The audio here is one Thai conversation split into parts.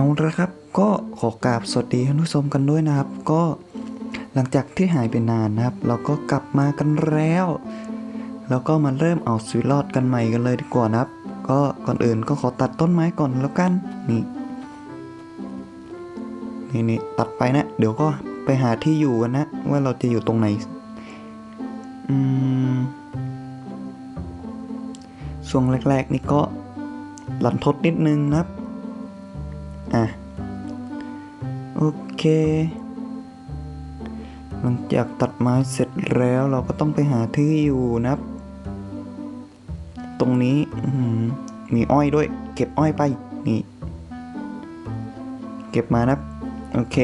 เอาละครับ ก็ขอกราบสวัสดีท่านผู้ชมกันด้วยนะครับ ก็หลังจากที่หายไปนานนะครับ เราก็กลับมากันแล้ว แล้วก็มาเริ่มเอาชีวิตรอดกันใหม่กันเลยดีกว่านะครับ ก็ก่อนอื่นก็ขอตัดต้นไม้ก่อนแล้วกันนี่นี่นี่ตัดไปนะ เดี๋ยวก็ไปหาที่อยู่กันนะ ว่าเราจะอยู่ตรงไหน อืมช่วงแรกๆนี่ก็หลันทดนิดนึงนะครับ อะโอเค หลังจากตัดไม้เสร็จแล้วเราก็ต้องไปหาที่อยู่นะครับตรงนี้มีอ้อยด้วย เก็บอ้อยไปนี่ เก็บมานะโอเค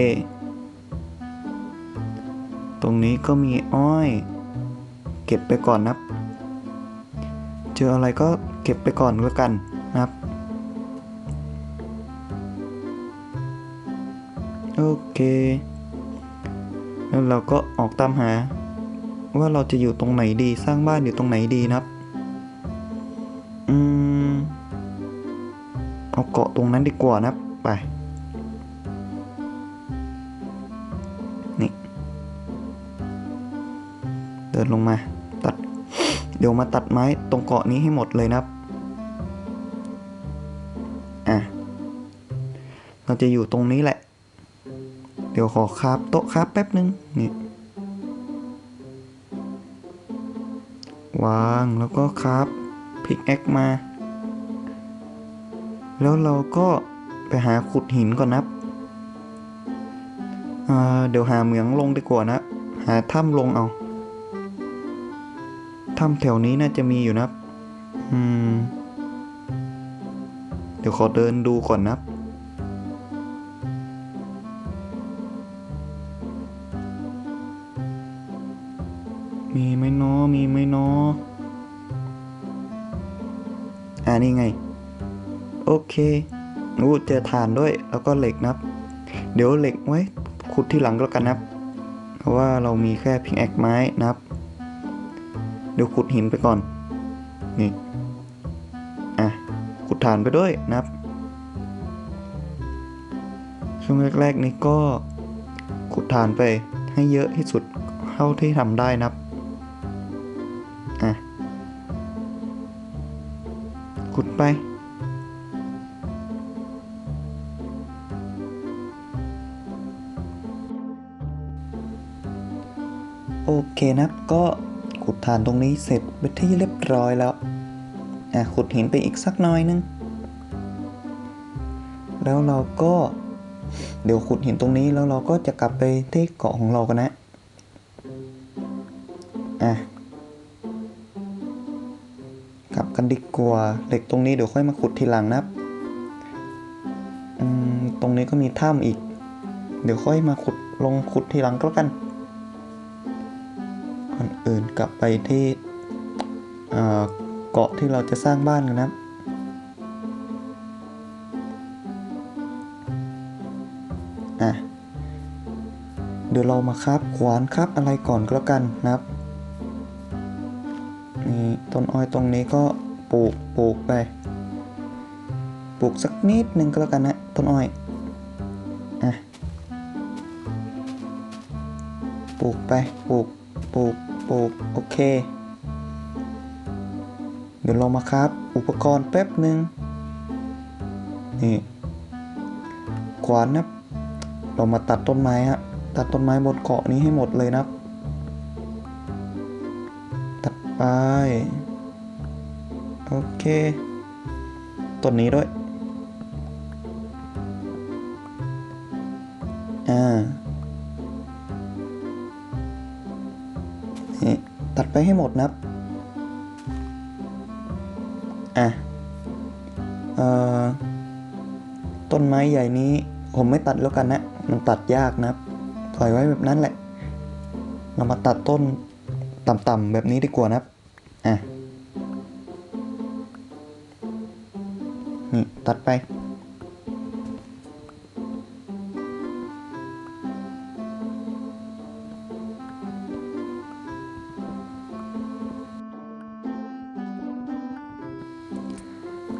ตรงนี้ก็มีอ้อย เก็บไปก่อนนะเจออะไรก็เก็บไปก่อนแล้วกันนะครับ โอเค แล้วเราก็ออกตามหา ว่าเราจะอยู่ตรงไหนดีสร้างบ้านอยู่ตรงไหนดีนะครับ อืม เอาเกาะตรงนั้นดีกว่านะไป นี่ เดินลงมาตัด เดี๋ยวมาตัดไม้ตรงเกาะนี้ให้หมดเลยนะครับอะเราจะอยู่ตรงนี้แหละ เดี๋ยวขอคาบโต๊ะคาบแป๊บนึงนี่วางแล้วก็คาบพิกแอคมา แล้วเราก็ไปหาขุดหินก่อนนับเดี๋ยวหาเหมืองลงดีกว่านะ หาถ้ำลงเอาถ้ำแถวนี้น่าจะมีอยู่นับอืม เดี๋ยวขอเดินดูก่อนนะ มีไหมเนาะมีไหมเนาะอ่านี่ไง โอเคอู้เจอถ่านด้วย แล้วก็เหล็กนะครับ เดี๋ยวเหล็กไว้ ขุดที่หลังก็แล้วกันนะครับ เพราะว่าเรามีแค่พิงแอกไม้นะครับ เดี๋ยวขุดหินไปก่อน นี่ อะ ขุดถ่านไปด้วยนะครับ ช่วงแรกๆนี้ก็ขุดถ่านไปให้เยอะที่สุดเท่าที่ทำได้นะครับ ขุดไป โอเคนะก็ขุดฐานตรงนี้เสร็จไปนที่เรียบร้อยแล้ว อะขุดหินไปอีกสักหน้อยนึง แล้วเราก็เดี๋ยวขุดหินตรงนี้แล้วเราก็จะกลับไปที่เกาะของเรากันนะ กันดีกว่าเหล็กตรงนี้เดี๋ยวค่อยมาขุดทีหลังนะครับตรงนี้ก็มีถ้ำอีก เดี๋ยวค่อยมาขุดลงขุดทีหลังก็แล้วกันก่อนอื่นกลับไปที่เกาะที่เราจะสร้างบ้านกันนะครับอะเดี๋ยวเรามาคราบขวานคราบอะไรก่อนก็แล้วกันนะครับนี่ต้นอ้อยตรงนี้ก็ ลูกปลูกไปปลูกสักนิดหนึ่งก็แล้วกันนะต้นอ้อยอะปลูกไปปลูกปลูกปลูกโอเคเดี๋ยวเรามาครับ อุปกรณ์แป๊บหนึ่งนี่ขวานนะเรามาตัดต้นไม้ฮะตัดต้นไม้บนเกาะนี้ให้หมดเลยนะตัดไป โอเคต้นนี้ด้วย อ่าตัดไปให้หมดนะครับ อะเอ่อต้นไม้ใหญ่นี้ ผมไม่ตัดแล้วกันนะ มันตัดยากนะครับ ปล่อยไว้แบบนั้นแหละ เรามาตัดต้นต่ำๆแบบนี้ดีกว่านะครับ อะ นี่ตัดไป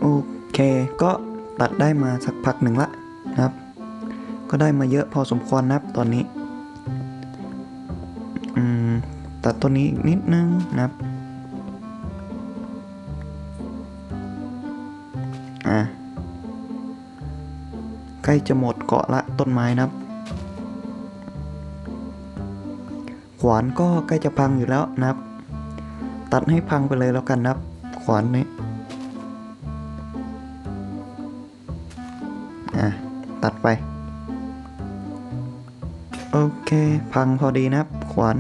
โอเค ก็ตัดได้มาสักพักหนึ่งละนะครับ ก็ได้มาเยอะพอสมควรนะครับตอนนี้ อืม ตัดต้นนี้อีกนิดนึงนะครับ อะใกล้จะหมดเกาะละต้นไม้นะครับ ขวานก็ใกล้จะพังอยู่แล้วนะครับ ตัดให้พังไปเลยแล้วกันนะครับ ขวานนี้อะตัดไป โอเค พังพอดีนะครับ ขวาน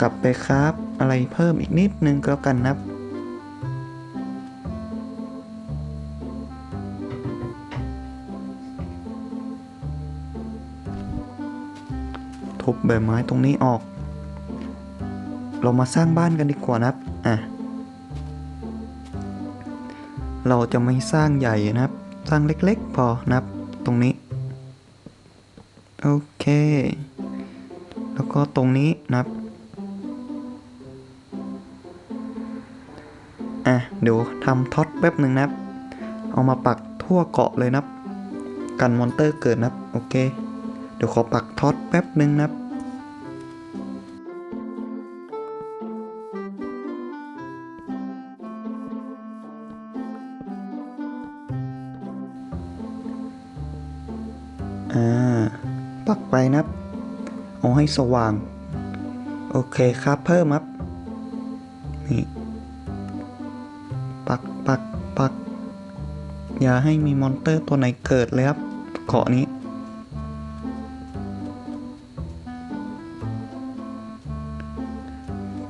กลับไปครับอะไรเพิ่มอีกนิดนึงก็แล้วกันนะครับทุบใบไม้ตรงนี้ออก เรามาสร้างบ้านกันดีกว่านะครับอะเราจะไม่สร้างใหญ่นะครับ สร้างเล็กๆ พอนะครับ ตรงนี้ โอเค แล้วก็ตรงนี้นะครับ อะเดี๋ยวทำท็อตแป๊บหนึ่งนะครับ เอามาปักทั่วเกาะเลยนะครับ กันมอนเตอร์เกิดนะครับ โอเค เดี๋ยวขอปักท็อตแป๊บหนึ่งนะครับอ่าปักไปนะครับ เอาให้สว่าง โอเคครับเพิ่มครับ นี่ อย่าให้มีมอนเตอร์ตัวไหนเกิดเลยครับเกาะนี้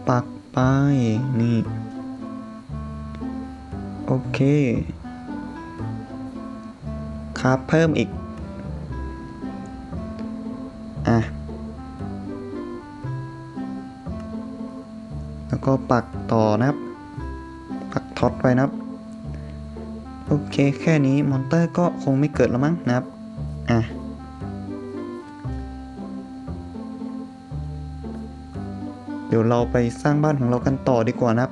ปักไป นี่ โอเค ครับเพิ่มอีก อะ แล้วก็ปักต่อนะครับ ปักท็อตไปนะครับ โอเคแค่นี้มอนเตอร์ก็คงไม่เกิดแล้วมั้งนะครับ อะ เดี๋ยวเราไปสร้างบ้านของเรากันต่อดีกว่านะครับ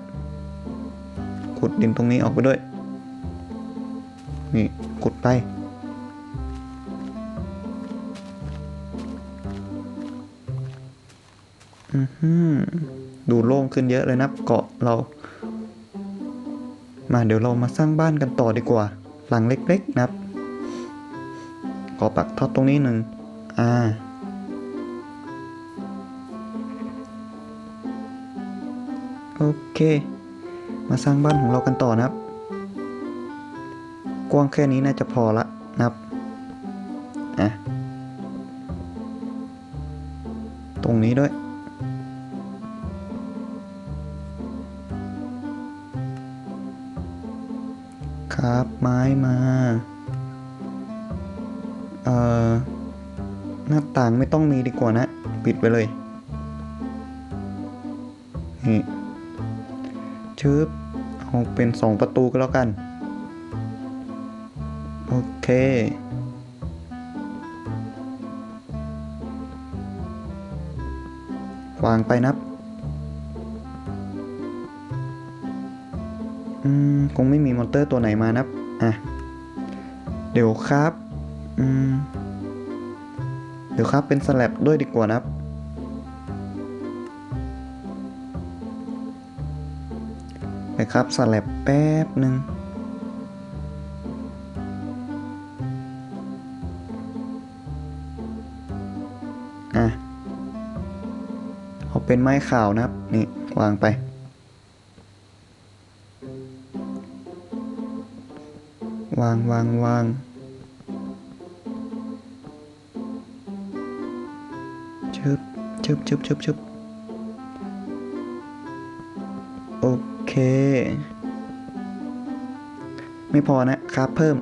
ขุดดินตรงนี้ออกไปด้วย นี่ขุดไป อือหือดูโล่งขึ้นเยอะเลยนะครับเกาะเรา มาเดี๋ยวเรามาสร้างบ้านกันต่อดีกว่า หลังเล็กๆนะครับขอปักท็อตตรงนี้หนึ่งอ่าโอเค มาสร้างบ้านของเรากันต่อนะครับ กว้างแค่นี้น่าจะพอละนะครับอะตรงนี้ด้วย ครับไม้มาเอ่อหน้าต่างไม่ต้องมีดีกว่านะ ปิดไปเลยนี่ชึบเอาเป็นสองประตูก็แล้วกัน โอเควางไปนับ อืมคงไม่มีมอนเตอร์ตัวไหนมานับอะ เดี๋ยวครับ อืม เดี๋ยวครับเป็นสแลบด้วยดีกว่านะครับ ไปครับสแลบแป๊บหนึ่งอะ เอาเป็นไม้ขาวนะครับ นี่ วางไป วางวางวางชึบชึบชึบชึบชึบโอเค ไม่พอนะครับเพิ่ม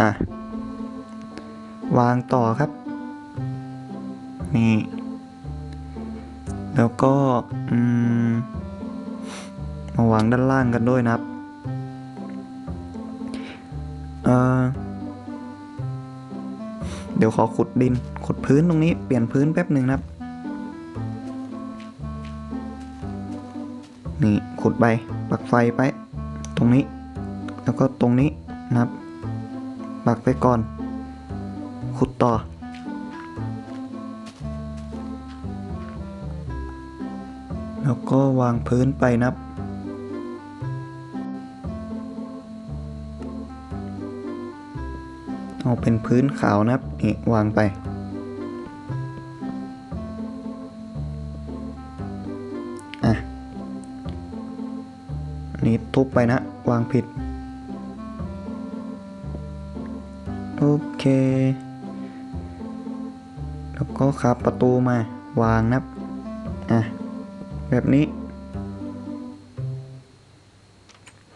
อะ วางต่อครับ นี่ แล้วก็ อืม มาวางด้านล่างกันด้วยนะครับ เออเดี๋ยวขอขุดดิน ขุดพื้นตรงนี้ เปลี่ยนพื้นแป๊บหนึ่งนะครับ นี่ ขุดไปปักไฟไป ตรงนี้ แล้วก็ตรงนี้นะครับ ปักไปก่อน ขุดต่อแล้วก็วางพื้นไปนะครับ เอาเป็นพื้นขาวนะครับนี่วางไป อะนี่ทุบไปนะ วางผิด โอเค แล้วก็ขับประตูมาวางนับ อะ แบบนี้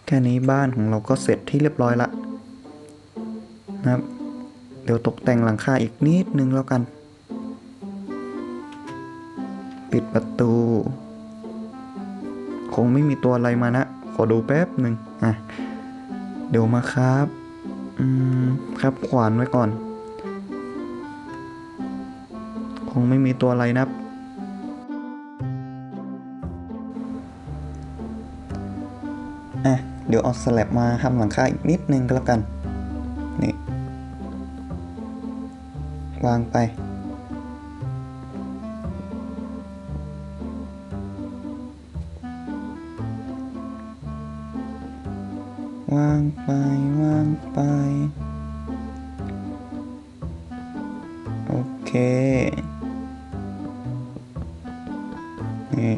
แค่นี้บ้านของเราก็เสร็จที่เรียบร้อยละนะครับ เดี๋ยวตกแต่งหลังคาอีกนิดนึงแล้วกัน ปิดประตู คงไม่มีตัวอะไรมานะ ขอดูแป๊บหนึ่งอะ เดี๋ยวมาครับ อืม ครับขวานไว้ก่อน คงไม่มีตัวอะไรนะอะ เดี๋ยวเอาสแลบมาทำหลังคาอีกนิดนึงก็แล้วกัน วางไป วางไป วางไป โอเค นี่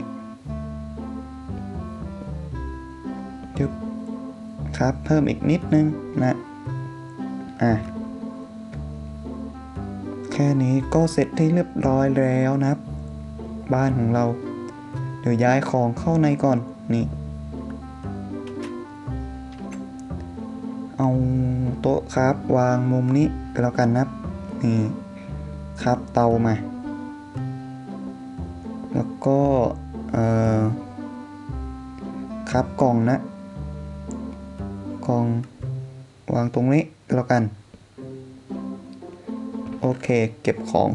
จุ๊บครับ เพิ่มอีกนิดนึงนะ อะ แค่นี้ก็เสร็จที่เรียบร้อยแล้วนะบ้านของเรา เดี๋ยวย้ายของเข้าในก่อนนี่ เอาโต๊ะครับวางมุมนี้ก็แล้วกันนะนี่ครับเตามา แล้วก็เอ่อครับกล่องนะกล่องวางตรงนี้ก็แล้วกัน โอเค เก็บของ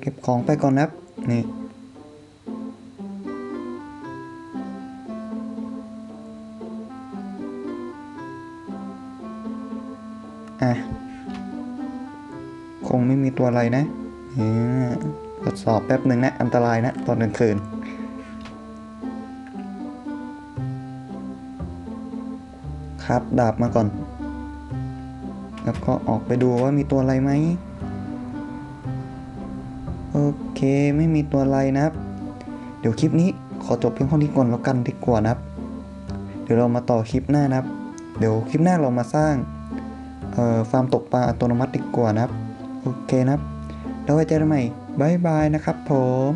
เก็บของไปก่อนนะนี่อะคงไม่มีตัวอะไรนะนี่ยทดสอบแป๊บหนึ่งนะ อันตรายนะ ตอนกลางคืน ครับ ดาบมาก่อน แล้วก็ออกไปดูว่ามีตัวอะไรไหมโอเคไม่มีตัวอะไรนะครับ เดี๋ยวคลิปนี้ขอจบเพียงเท่านี้ก่อนแล้วกันดีกว่านะครับ เดี๋ยวเรามาต่อคลิปหน้านะครับ เดี๋ยวคลิปหน้าเรามาสร้างเอ่อฟาร์มตกปลาอัตโนมัติดีกว่านะครับ โอเคนะครับ แล้วไว้เจอกันใหม่บายบายนะครับผม